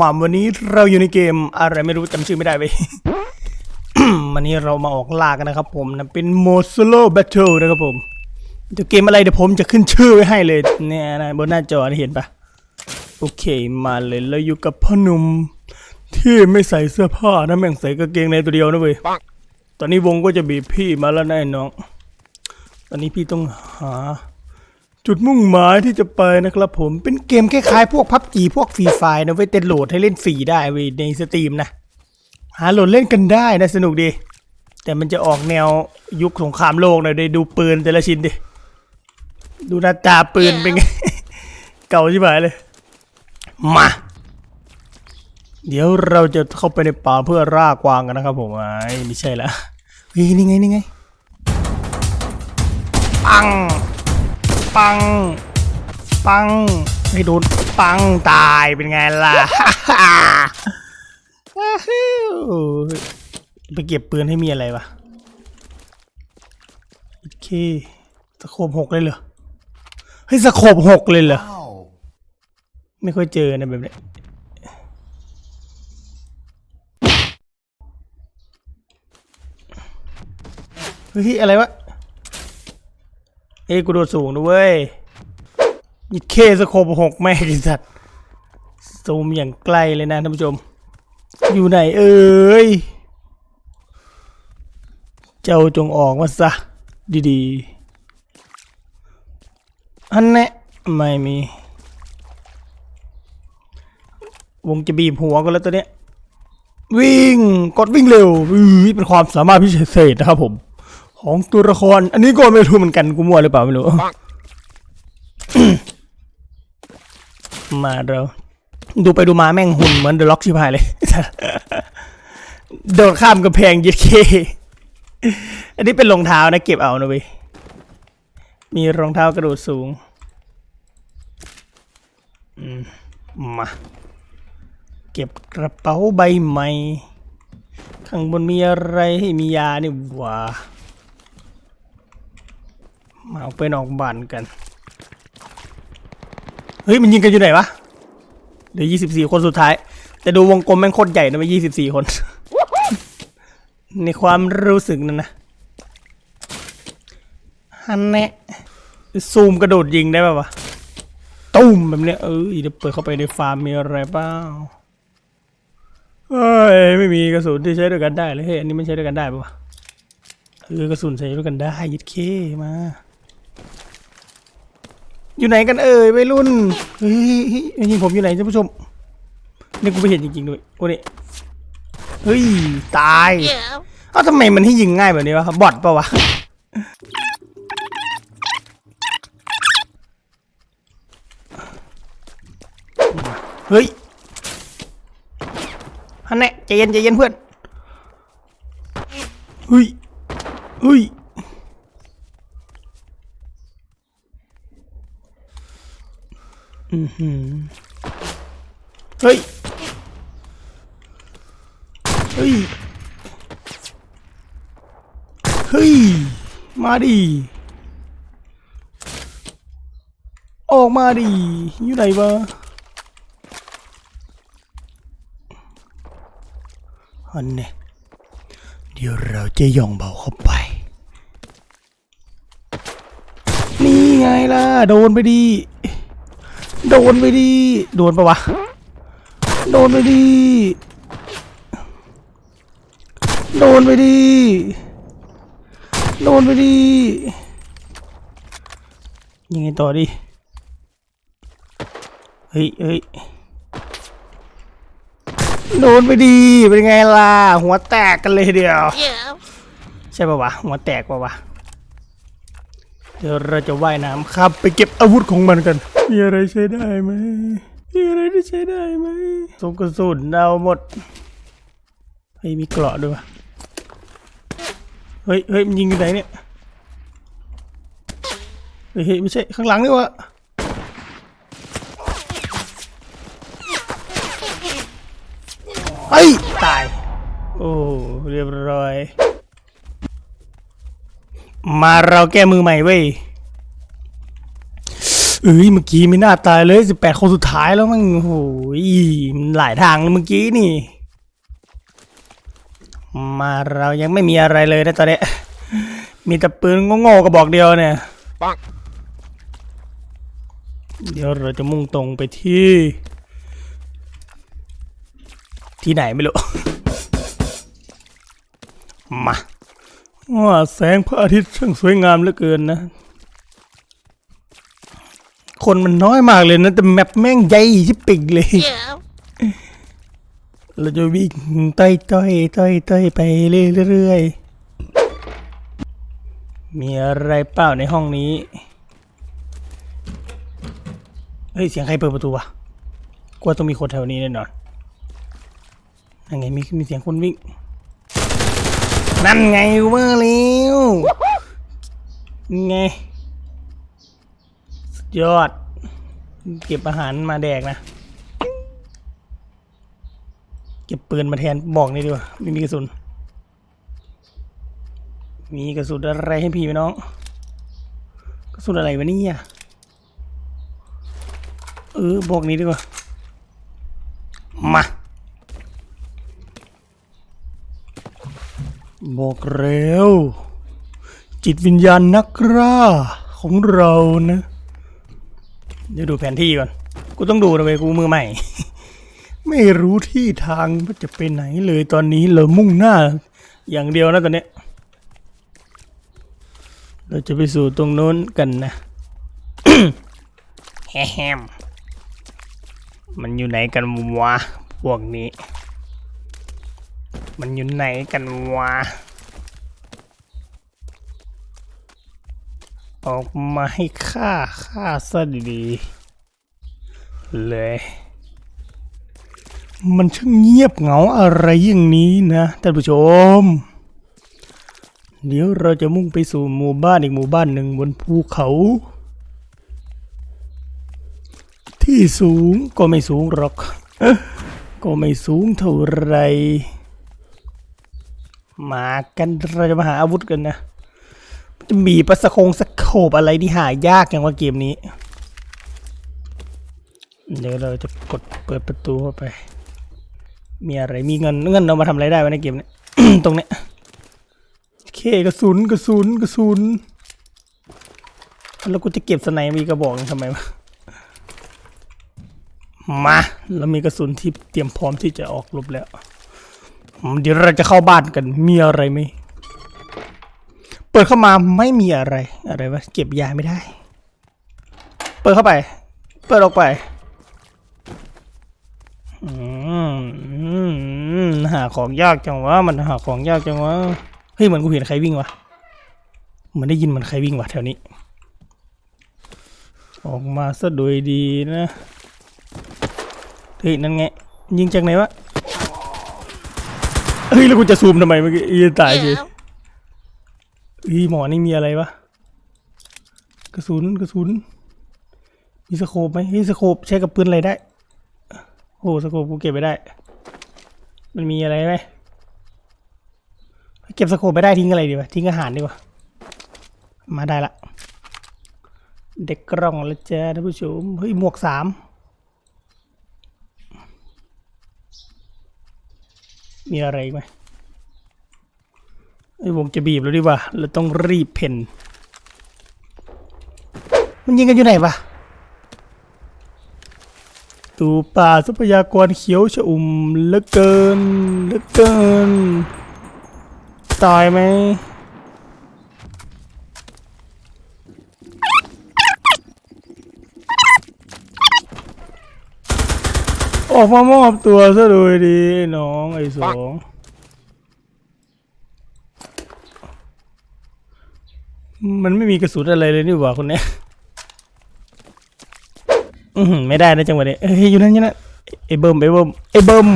มาวันนี้เราอยู่ในเกมอะไรไม่รู้จำชื่อไม่ได้ไป วันนี้เรามาออกล่ากันนะครับผมนะเป็นโมโซโลแบทเทิลนะครับผมเดี๋ยวเกมอะไรเดี๋ยวผมจะขึ้นชื่อไว้ให้เลยเนี่ยนะบนหน้าจอเห็นปะโอเคมาเลยเราอยู่กับพ่อหนุ่มที่ไม่ใส่เสื้อผ้านะแม่งใส่กางเกงในตัวเดียวนะเว้ยตอนนี้วงก็จะบีบพี่มาแล้วนะไอ้น้อง ตอนนี้พี่ต้องหา จุดมุ่งหมายที่จะไปนะครับผมเป็นเกมคล้ายๆพวกพับจีพวกฟรีไฟนะเว้ยเต็นโหลดให้เล่นฟรีได้เว้ยในสตรีมนะ หาโหลดเล่นกันได้นะสนุกดี แต่มันจะออกแนวยุคสงครามโลกหน่อยได้ดูปืนแต่ละชิ้นดิ ดูหน้าตาปืนเป็นไง เก่าชิบหายเลย มา เดี๋ยวเราจะเข้าไปในป่าเพื่อร่ากวางกันนะครับผมไอ้ไม่ใช่ละเฮ้ยนี่ไงนี่ไงปัง ปัง ปังไม่โดนปังตายเป็นไงล่ะไปเก็บปืนให้มีอะไรวะโอเคสโคบหกเลยเหรอเฮ้ยสโคบหกเลยเหรอไม่ค่อยเจอนะแบบนี้เฮ้ยอะไรวะ เอ้กูโดดสูงนะเว้ยยิดเคสโคปหกแม่งไอ้สัตว์ซูมอย่างใกล้เลยนะท่านผู้ชม อยู่ไหนเอ้ย เจ้าจงออกมาซะ ดีๆ อันแน่ไม่มี วงจะบีบหัวกันแล้วตัวเนี้ย วิ่ง กดวิ่งเร็วอือเป็นความสามารถพิเศษนะครับผม ของตัวละคร อันนี้ก็ไม่รู้เหมือนกันกูมั่วหรือเปล่าไม่รู้ มาเราดูไปดูมาแม่งหุ่นเหมือนเดอะล็อกชิบหายเลยโดดข้ามกระแพงยึดเค อันนี้เป็นรองเท้านะ เก็บเอานะเว้ยมีรองเท้ากระโดดสูงมมาเก็บกระเป๋าใบใหม่ ข้างบนมีอะไรให้มียานี่หว่า มาเอาไปนอกบ้านกัน เฮ้ย มันยิงกันอยู่ไหนวะเหลือยี่สิบสี่คนสุดท้าย แต่ดูวงกลมแม่งโคตรใหญ่นะไปยี่สิบสี่คน ในความรู้สึกนั่นนะฮันแน่ซูมกระโดดยิงได้ป่าวะตุ้มแบบเนี้ยเออเดี๋ยวเปิดเข้าไปในฟาร์มมีอะไรบ้างเอ้ยไม่มีกระสุนที่ใช้ด้วยกันได้เลยเฮ้ยอันนี้มันใช้ด้วยกันได้ป่าวะเออกระสุนใช้ด้วยกันได้ยึดเคมา อยู่ไหนกันเอ่ยวัยรุ่นเฮ้ยเฮ้ยเฮ้ยยิงผมอยู่ไหนท่านผู้ชมนี่กูไม่เห็นจริงๆด้วยกูนี่เฮ้ยตายเอ้าทำไมมันให้ยิงง่ายแบบนี้วะบอทปะวะเฮ้ยฮันแน่ใจเย็นใจเย็นเพื่อนเฮ้ยเฮ้ย เฮ้ย เฮ้ย เฮ้ย มาดิ ออกมาดิ อยู่ไหนวะอันเนี้ยเดี๋ยวเราจะย่องเบาเข้าไป นี่ไงล่ะ โดนไปดี โดนไปดี โดนปะวะ โดนไปดี โดนไปดี โดนไปดี ยังไงต่อดี เฮ้ยเฮ้ยโดนไปดี เป็นไงล่ะ หัวแตกกันเลยทีเดียว ใช่ปะวะ หัวแตกปะวะ เดี๋ยวเราจะว่ายน้ำครับไปเก็บอาวุธของมันกัน มีอะไรใช้ได้ไหมมีอะไรที่ใช้ได้ไหมสงกระสุนเอาหมด เฮ้ยมีเกราะด้วยวะเฮ้ยเฮ้ยมันยิงอยู่ไหนเนี่ย เฮ้ยเฮ้ยไม่ใช่ข้างหลังนี่วะเฮ้ยตาย โอ้เรียบร้อย มาเราแก้มือใหม่เว้ยเอ้ยเมื่อกี้ไม่น่าตายเลยสิบแปดคนสุดท้ายแล้วมั้งโอ้โหมันหลายทางเลยเมื่อกี้นี่ มาเรายังไม่มีอะไรเลยนะตอนนี้มีแต่ปืนโง่ๆกระบอกเดียวเนี่ยปังเดี๋ยวเราจะมุ่งตรงไปที่ ที่ไหนไม่รู้ มา ว่าแสงพระอาทิตย์ช่างสวยงามเหลือเกินนะ คนมันน้อยมากเลยนะ แต่แมปแม่งใหญ่ชิบปิกเลย เราจะวิ่งต้อยต้อยต้อยต้อยไปเรื่อยๆ มีอะไรเปล่าในห้องนี้ เฮ้ย เสียงใครเปิดประตูวะกลัวต้องมีคนแถวนี้แน่นอนนั่นไงมีมีเสียงคนวิ่ง นั่นไงเวอร์แล้วไงยอด เก็บอาหารมาแดกนะ เก็บปืนมาแทนบอกนี่ดีกว่าไม่มีกระสุน มีกระสุนอะไรให้พี่ไหมน้อง กระสุนอะไรวะเนี่ยเออบอกนี้ดีกว่า มา บอกเร็วจิตวิญญาณนักกล้าของเรานะ เดี๋ยวดูแผนที่ก่อน กูต้องดูนะเว้ยกูมือใหม่ ไม่รู้ที่ทางว่าจะไปไหนเลยตอนนี้เรามุ่งหน้า อย่างเดียวนะตอนเนี้ยเราจะไปสู่ตรงโน้นกันนะแฮมมันอยู่ไหนกันวะพวกนี้ มันอยู่ไหนกันวะ ออกมาให้ฆ่าฆ่าซะดีๆเลย มันช่างเงียบเหงาอะไรอย่างนี้นะท่านผู้ชม เดี๋ยวเราจะมุ่งไปสู่หมู่บ้านอีกหมู่บ้านหนึ่งบนภูเขา ที่สูงก็ไม่สูงหรอก ก็ไม่สูงเท่าไหร มากันเราจะมาหาอาวุธกันนะ จะมีประสคงสโคบอะไรที่หายากอย่างว่าเกมนี้ เดี๋ยวเราจะกดเปิดประตูเข้าไป มีอะไรมีเงินเงินเรามาทำอะไรได้วะในเกมเนี้ยตรงเนี้ยเคกระสุนกระสุนกระสุนแล้วกูจะเก็บสไนมีกระบอกทำไมวะมาเรามีกระสุนที่เตรียมพร้อมที่จะออกรบแล้ว เดี๋ยวเราจะเข้าบ้านกัน มีอะไรไหม เปิดเข้ามาไม่มีอะไร อะไรวะ เก็บยาไม่ได้ เปิดเข้าไป เปิดออกไป อืมหาของยากจังวะ มันหาของยากจังวะ เฮ้ยเหมือนกูเห็นใครวิ่งวะเหมือนได้ยินมือนใครวิ่งวะแถวนี้ ออกมาซะโดยดีนะ เฮ้ยนั่นไง ยิงจากไหนวะ เฮ้ยแล้วกูจะซูมทำไมเมื่อกี้อีตายเลยอีหมอนี่มีอะไรวะกระสุนกระสุนมีสโคปไหมเฮ้ยสโคปใช้กับปืนอะไรได้โอ้สโคปกูเก็บไปได้ มันมีอะไรไหมเก็บสโคปไปได้ทิ้งอะไรดีวะทิ้งอาหารดีกว่ามาได้ละเด็กกล่องแล้วจ้าท่านผู้ชมเฮ้ยหมวกสาม มีอะไรไหมไอ้วงจะบีบแล้วดีว่าเราต้องรีบเพ่นมันยิงกันอยู่ไหนวะตูป่าทรัพยากรเขียวชอุ่มเหลือเกินเหลือเกิน ตายไหม ออกมามอบตัวซะโดยดีไอ้น้องไอ้สองมันไม่มีกระสุนอะไรเลยนี่หว่าคนเนี้ยอือหือไม่ได้นะจังหวะนี้เอ้ยอยู่นั่นอยู่นั่นไอ้เบิ้มไอ้เบิ้มไอ้เบิ้ม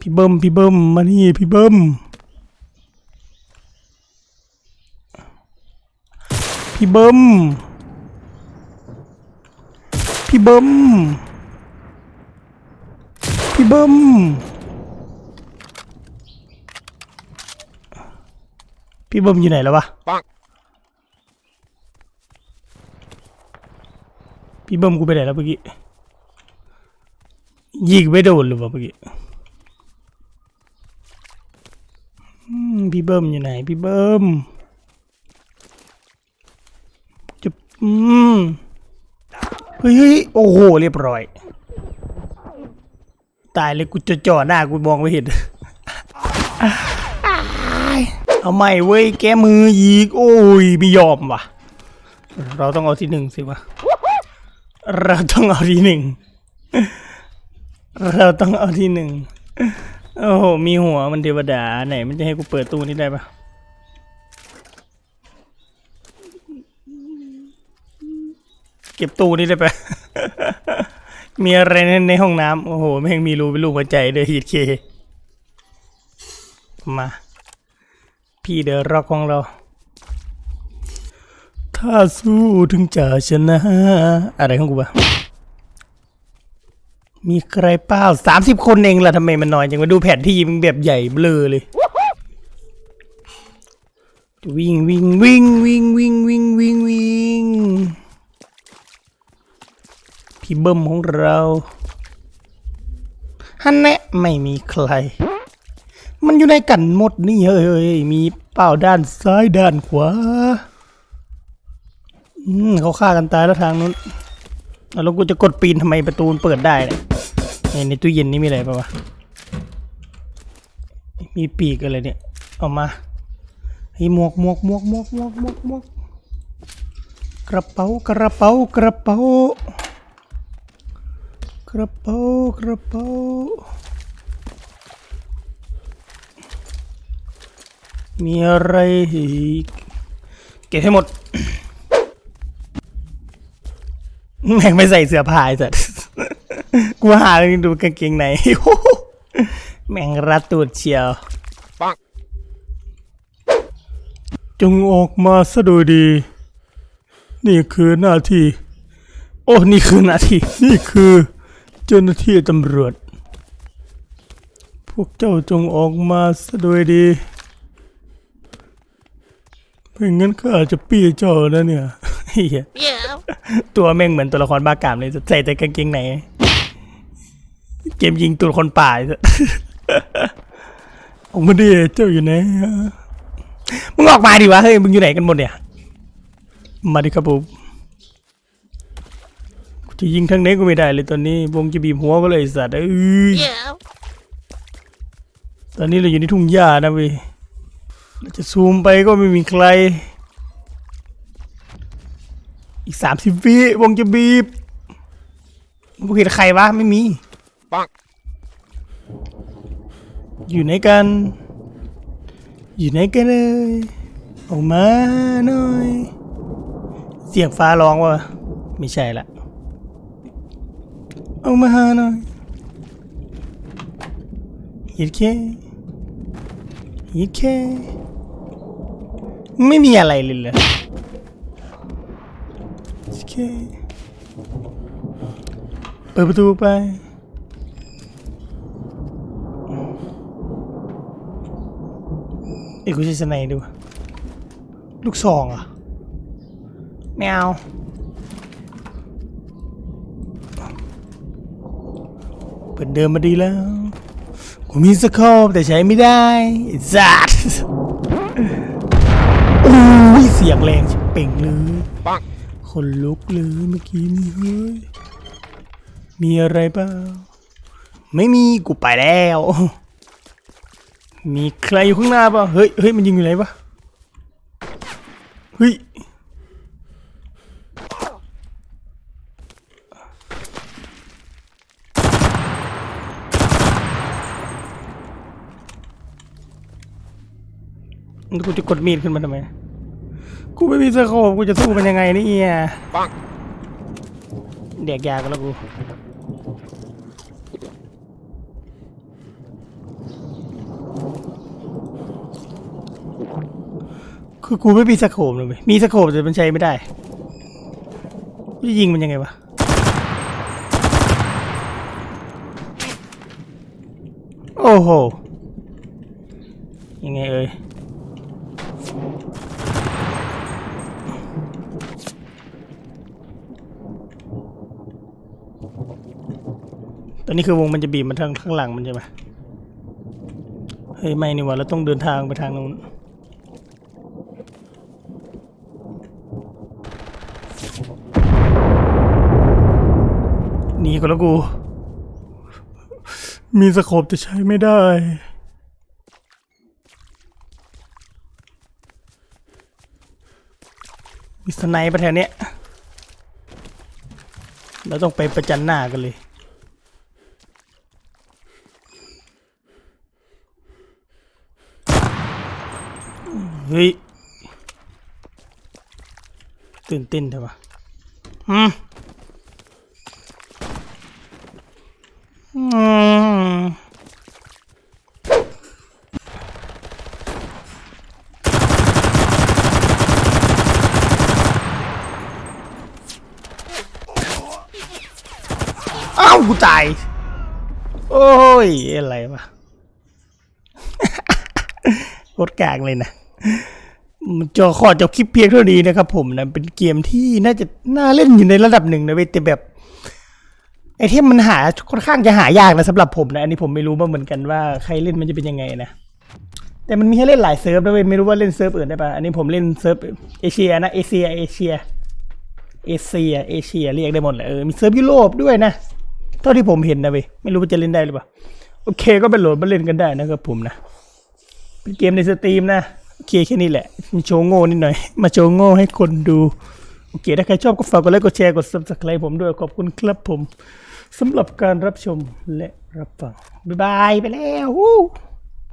พี่เบิ้มพี่เบิ้มมานี่พี่เบิ้มพี่เบิ้ม พี่เบิ้มพี่เบิ้มพี่เบิ้มอยู่ไหนแล้ววะพี่เบิ้มกูไปไหนแล้วเมื่อกี้ยิงไม่โดนหรือวะเมื่อกี้พี่เบิ้มอยู่ไหนพี่เบิ้มจะอืม เฮ้ยโอ้โห เรียบร้อย ตายเลยกูจะจ่อหน้ากูมองไม่เห็น เอาใหม่เว้ย แกมืออีก โอ้ยไม่ยอมว่ะ เราต้องเอาที่หนึ่งสิวะ เราต้องเอาที่หนึ่ง เราต้องเอาที่หนึ่ง โอ้โห มีหัวมันเทวดา ไหนมันจะให้กูเปิดตู้นี้ได้ปะ เก็บตู้นี้ได้ปะมีอะไรในห้องน้ำโอ้โหแม่งมีรูเป็นรูหัวใจเลยฮีดเค มา พี่เดอร็อกของเรา ถ้าสู้ถึงจะชนะ อะไรของกูวะมีใครเปล่าสามสิบคนเองล่ะทำไมมันน้อยจังมาดูแผนที่มันแบบใหญ่เบลอเลย วิ่งวิ่งวิ่งวิ่งวิ่งวิ่งวิ่งวิ่ง พี่เบิ้มของเราฮันแนะไม่มีใคร มันอยู่ในกันหมดนี่เฮ้ยมีเป้าด้านซ้ายด้านขวาอืมเขาฆ่ากันตายแล้วทางนู้นแล้วกูจะกดปีนทำไมประตูเปิดได้เนี่ยในตู้เย็นนี่มีอะไรปะวะมีปีกอะไรเนี่ยเออกมาเฮ้หมวกหมวกหมวกหมวกหมวกหมวกหมวกกระเป๋ากระเป๋ากระเป๋า กระเป๋ากระเป๋ามีอะไรอีกเก็บให้หมด แม่งไม่ใส่เสื้อผ้าไอ้สัตว์กูหาดูกางเกงในแม่งรัดตูดเชียวจงออกมาซะโดยดี นี่คือหน้าที่ โอ้ นี่คือหน้าที่ นี่คือ เจ้าหน้าที่ตำรวจ พวกเจ้าจงออกมาซะโดยดีไม่งั้นก็อาจจะปี้เจ้านะเนี่ยเฮียตัวแม่งเหมือนตัวละครบ้ากามเลยใส่แต่กางเกงในเกมยิงตัวคนป่าออกมาดิเจ้าอยู่ไหนมึงออกมาดิวะเฮ้ยมึงอยู่ไหนกันหมดเนี่ย มาดิครับผมกู จะยิงทางไหนก็ไม่ได้เลยตอนนี้วงจะบีบหัวก็เลยไอ้สัตว์เอ้ย Yeah. ตอนนี้เราอยู่ในทุ่งหญ้านะเว้ยเราจะซูมไปก็ไม่มีใคร อีกสามสิบวิวงจะบีบมึงเห็นใครวะไม่มี Bonk. อยู่ไหนกัน อยู่ไหนกันเลยออกมาหน่อย เสียงฟ้าร้องวะไม่ใช่ละ ออกมาหาหน่อยยิดแค่ยิดแค่ไม่มีอะไรเลยเหรอยิดแค่เปิดประตูไปเอ้กูใช้สไนด์ดูลูกซองอะแมว เปิดเดิมมาดีแล้วกูมีสโคปแต่ใช้ไม่ได้ไอ้สัตว์โอ้ยเสียงแรงชิบเป่งเลย Bonk. คนลุกเลยเมื่อกี้นี่เฮ้ยมีอะไรเปล่าไม่มีกูไปแล้ว มีใครอยู่ข้างหน้าเปล่าเฮ้ยเฮ้ยมันยิงอยู่ไหนปะเฮ้ย กูจะกดมีดขึ้นมาทำไม กูไม่มีสโคปกูจะสู้มันยังไงนี่เอีย Bonk. เด็กยากันแล้วกูคือกูไม่มีสโคปเลยเว้ยมีสโคปแต่มันใช้ไม่ได้กูจะยิงมันยังไงวะ โอ้โห ยังไงเอ่ย นนี้คือวงมันจะบีบมาทางข้างหลังมันใช่ไหมเฮ้ยไม่นี่หว่าเราต้องเดินทางไปทางนู้นหนีก็แล้วกู มีสโคปแต่ใช้ไม่ได้มีสไนป์ประแถวเนี้ยเราต้องไปประจันหน้ากันเลย เฮ้ย ตื่นเต้นเถอะวะอืมอืมอ้าวกูตาย โอ้ย อะไรวะ โคตรกลางเลยนะ จะขอจบคลิปเพียงเท่านี้นะครับผมนะเป็นเกมที่น่าจะน่าเล่นอยู่ในระดับหนึ่งนะเว้ยแต่แบบไอเทมมันหาค่อนข้างจะหายากนะสำหรับผมนะ อันนี้ผมไม่รู้มาเหมือนกันว่าใครเล่นมันจะเป็นยังไงนะ แต่มันมีให้เล่นหลายเซิร์ฟนะเว้ยไม่รู้ว่าเล่นเซิร์ฟอื่นได้ปะอันนี้ผมเล่นเซิร์ฟเอเชียนะเอเชียเอเชียเอเชียเอเชียเรียกได้หมดเลยเออมีเซิร์ฟยุโรปด้วยนะเท่าที่ผมเห็นนะเว้ยไม่รู้ว่าจะเล่นได้หรือเปล่าโอเคก็ไปโหลดมาเล่นกันได้นะครับผมนะเป็นเกมในสตรีมนะ เคแค่นี้แหละมีโชว์โง่นิดหน่อย มาโชว์โง่ให้คนดูโอเคถ้าใครชอบก็ฝากกดไลค์กดแชร์กด subscribe ผมด้วยขอบคุณครับผมสำหรับการรับชมและรับฟังบ๊ายบายไปแล้ว